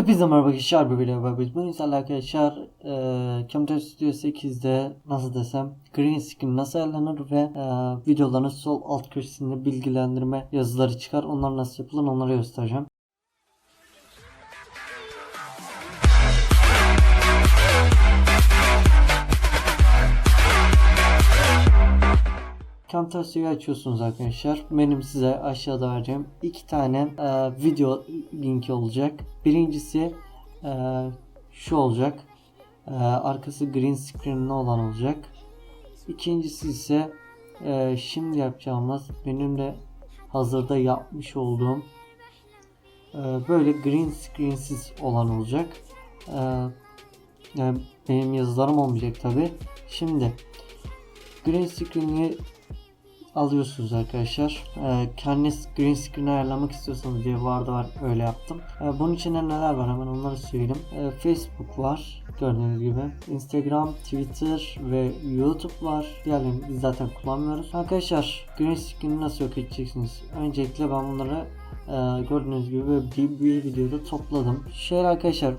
Hepinize merhaba arkadaşlar bir video. Bugün sizlerle arkadaşlar e, Camtasia Studio 8'de nasıl desem green screen nasıl ayarlanır ve e, videoların sol alt köşesinde bilgilendirme yazıları çıkar. Onlar nasıl yapılır onları göstereceğim. Camtasia'yı açıyorsunuz arkadaşlar. Benim size aşağıda vereceğim iki tane e, video linki olacak. Birincisi e, şu olacak. E, arkası green screen'li olan olacak. İkincisi ise e, şimdi yapacağımız benim de hazırda yapmış olduğum e, böyle green screensiz olan olacak. E, yani benim yazılarım olmayacak tabi. Şimdi green screen'i alıyorsunuz arkadaşlar. Ee, kendiniz green screen ayarlamak istiyorsanız diye vardı var öyle yaptım. Ee, bunun içinde neler var hemen onları söyleyeyim. Ee, Facebook var gördüğünüz gibi. Instagram, Twitter ve YouTube var. Diğerlerini biz zaten kullanmıyoruz. Arkadaşlar green screen'i nasıl yok edeceksiniz? Öncelikle ben bunları e, gördüğünüz gibi bir, bir videoda topladım. Şöyle arkadaşlar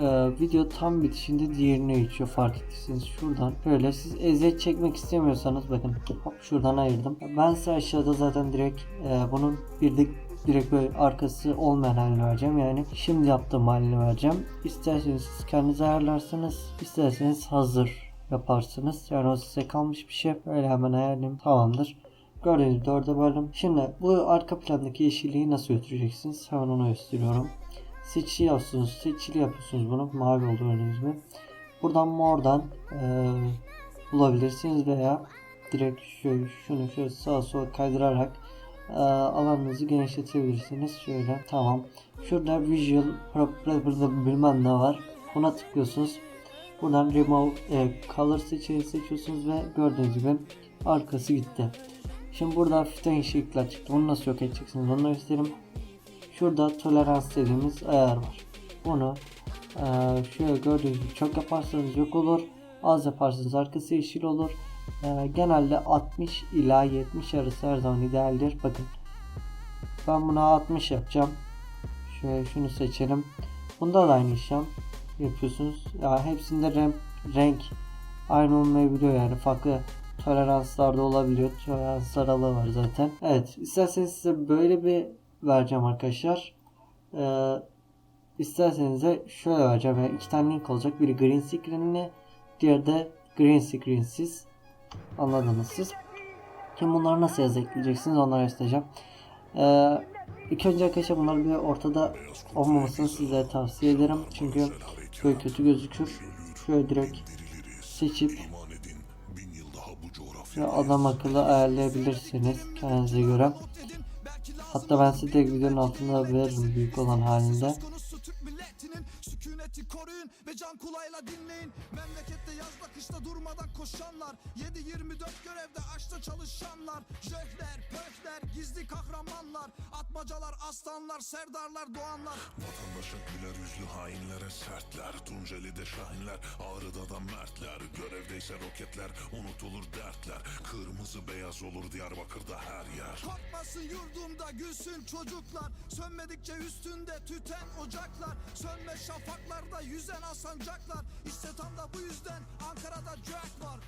e, video tam bitişinde diğerine geçiyor fark ettiyseniz. Şuradan böyle siz eziyet çekmek istemiyorsanız bakın hop şuradan ayırdım. Ben size aşağıda zaten direkt e, bunun bir de direkt böyle arkası olmayan halini vereceğim. Yani şimdi yaptığım halini vereceğim. İsterseniz siz kendiniz ayarlarsınız isterseniz hazır yaparsınız. Yani o size kalmış bir şey. Öyle hemen ayarlayayım. Tamamdır. Gördüğünüz dörde böldüm. Şimdi bu arka plandaki yeşilliği nasıl götüreceksiniz? Hemen onu gösteriyorum seçili yapıyorsunuz. Seçili yapıyorsunuz bunu. Mavi oldu gördüğünüz gibi. Buradan mordan e, bulabilirsiniz veya direkt şöyle şunu şöyle sağa sola kaydırarak e, alanınızı genişletebilirsiniz. Şöyle tamam. Şurada visual burada bilmem ne var. Buna tıklıyorsunuz. Buradan remove e, color seçeneği seçiyorsunuz ve gördüğünüz gibi arkası gitti. Şimdi burada hafiften yeşillikler çıktı. Bunu nasıl yok edeceksiniz? Onu göstereyim. Şurada tolerans dediğimiz ayar var. Bunu e, şöyle gördüğünüz gibi çok yaparsanız yok olur. Az yaparsanız arkası yeşil olur. E, genelde 60 ila 70 arası her zaman idealdir. Bakın ben buna 60 yapacağım. Şöyle şunu seçelim. Bunda da aynı işlem yapıyorsunuz. Ya hepsinde renk, renk aynı olmayabiliyor yani farklı toleranslar da olabiliyor. Tolerans aralığı var zaten. Evet isterseniz size böyle bir vereceğim arkadaşlar. Ee, isterseniz de şöyle vereceğim. Yani iki tane link olacak. Biri green screen'li, diğeri de green screen'siz. Anladınız siz. Şimdi bunları nasıl ekleyeceksiniz onları göstereceğim. Ee, ilk önce arkadaşlar bunlar bir ortada olmamasını size tavsiye ederim. Çünkü böyle kötü gözükür. Şöyle direkt seçip ve adam akıllı ayarlayabilirsiniz kendinize göre. Hatta ben size tek videonun altında veririm büyük olan halinde. Kışta durmadan koşanlar. 7-24 görevde açta çalışanlar. Jöhler, pöhler, gizli kahramanlar. Atmacalar, aslanlar, serdarlar, doğanlar. Vatandaşa güler yüzlü hainlere sertler Tunceli'de şahinler, Ağrı'da da mertler Görevdeyse roketler, unutulur dertler Kırmızı beyaz olur Diyarbakır'da her yer Korkmasın yurdumda gülsün çocuklar Sönmedikçe üstünde tüten ocaklar Sönme şafaklarda yüzen asancaklar İşte tam da bu yüzden Ankara'da Jack var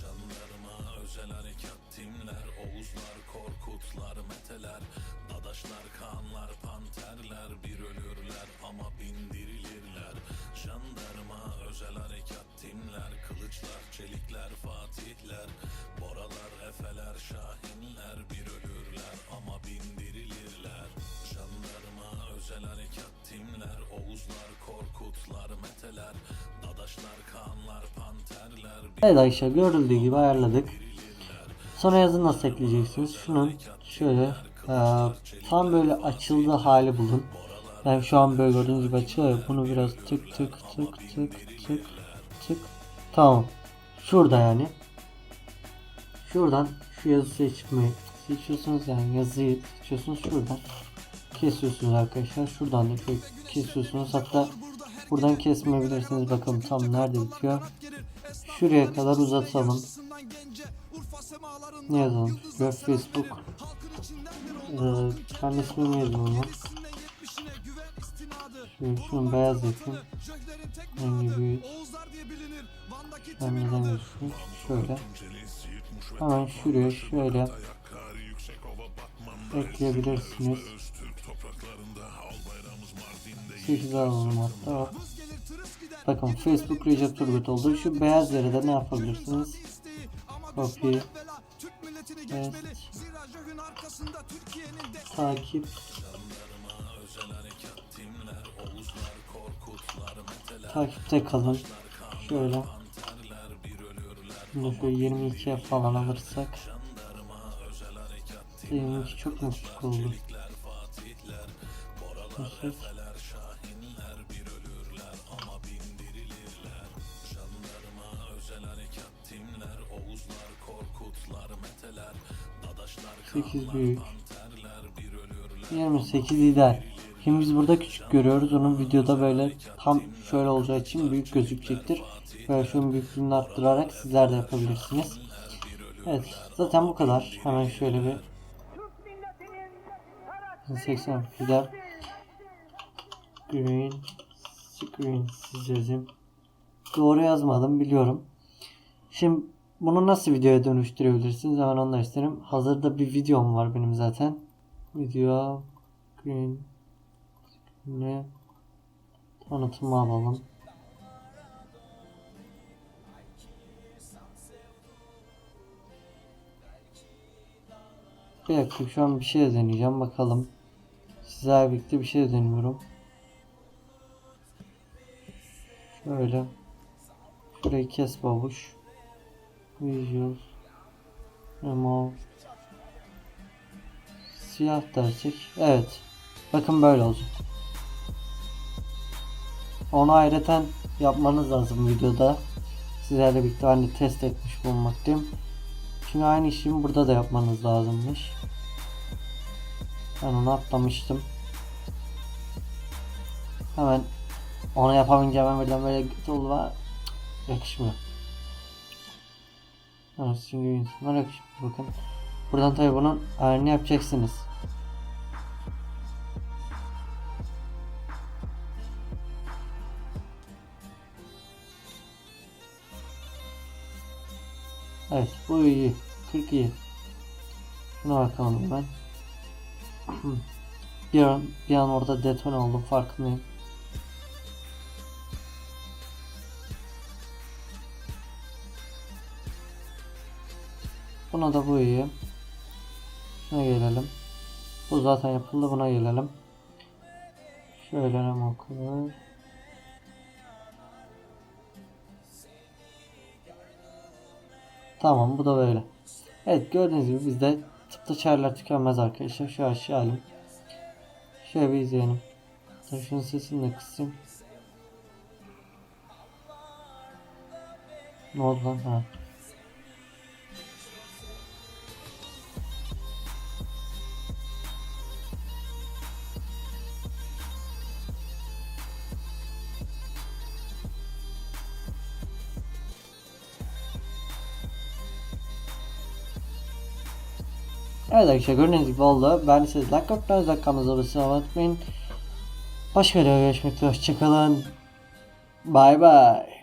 Jandarma, özel harekat timler, Oğuzlar, Korkutlar, Meteler, Dadaşlar, Kaanlar, Panterler, bir ölürler ama bindirilirler. Jandarma, özel harekat timler, Kılıçlar, Çelikler, Evet arkadaşlar görüldüğü gibi ayarladık. Sonra yazı nasıl ekleyeceksiniz? Şunun şöyle e, tam böyle açıldığı hali bulun. Yani şu an böyle gördüğünüz gibi açılıyor. Bunu biraz tık tık tık tık tık tık. Tamam. Şurada yani. Şuradan şu yazı seçmeyi seçiyorsunuz yani yazıyı seçiyorsunuz şuradan. Kesiyorsunuz arkadaşlar. Şuradan da kesiyorsunuz. Hatta buradan kesmeyebilirsiniz. Bakalım tam nerede bitiyor. Şuraya kadar uzatalım. Ne yazalım? Şuraya Facebook. Ee, kendi yazalım. ama. Şöyle şunu beyaz yapayım. Rengi büyük. Ben neden gözükmüyor? Şöyle. Hemen şuraya şöyle ekleyebilirsiniz. 8 alalım hatta. Bakın Facebook Recep Turgut oldu. Şu beyaz yere de ne yapabilirsiniz? Copy. Evet. Takip. Takipte kalın. Şöyle. Bunu şöyle 22'ye falan alırsak. 22 çok mu oldu? Nasıl? Sekiz büyük. 28 ideal. Şimdi biz burada küçük görüyoruz. Onun videoda böyle tam şöyle olacağı için büyük gözükecektir. Böyle şunun büyüklüğünü arttırarak sizler de yapabilirsiniz. Evet zaten bu kadar. Hemen şöyle bir 80 ideal. Green screen yazayım. Doğru yazmadım biliyorum. Şimdi bunu nasıl videoya dönüştürebilirsiniz? Hemen onu da isterim. Hazırda bir videom var benim zaten. Video green ne tanıtımı alalım. Bir dakika şu an bir şey deneyeceğim bakalım. Sizlerle birlikte bir şey deniyorum. Şöyle. Şurayı kes babuş. Visual. Remove. Siyah dersek. Evet. Bakın böyle olacak. Onu ayrıca yapmanız lazım videoda. Sizlerle birlikte de test etmiş bulunmaktayım. Şimdi aynı işimi burada da yapmanız lazımmış. Ben onu atlamıştım. Hemen onu yapamayınca hemen birden böyle oldu var. Yakışmıyor. Evet, çünkü insanlar yakışmıyor. Bakın. Buradan tabi bunun ayarını yapacaksınız. Evet bu iyi. 40 iyi. Şuna bakalım hemen. bir an, bir an orada detone oldum farkındayım. Buna da bu iyi. Şuna gelelim. Bu zaten yapıldı buna gelelim. Şöyle ne bakalım. Tamam bu da böyle. Evet gördüğünüz gibi bizde tıpta çaylar tükenmez arkadaşlar. Şu aşağı alayım. Şöyle bir izleyelim. Dur şunun sesini de kısayım. Ne oldu lan? Ha. Evet arkadaşlar gördüğünüz gibi oldu. Ben siz like atmayı, like kanalımıza abone unutmayın. Başka videoda görüşmek üzere. Hoşçakalın. Bay bay.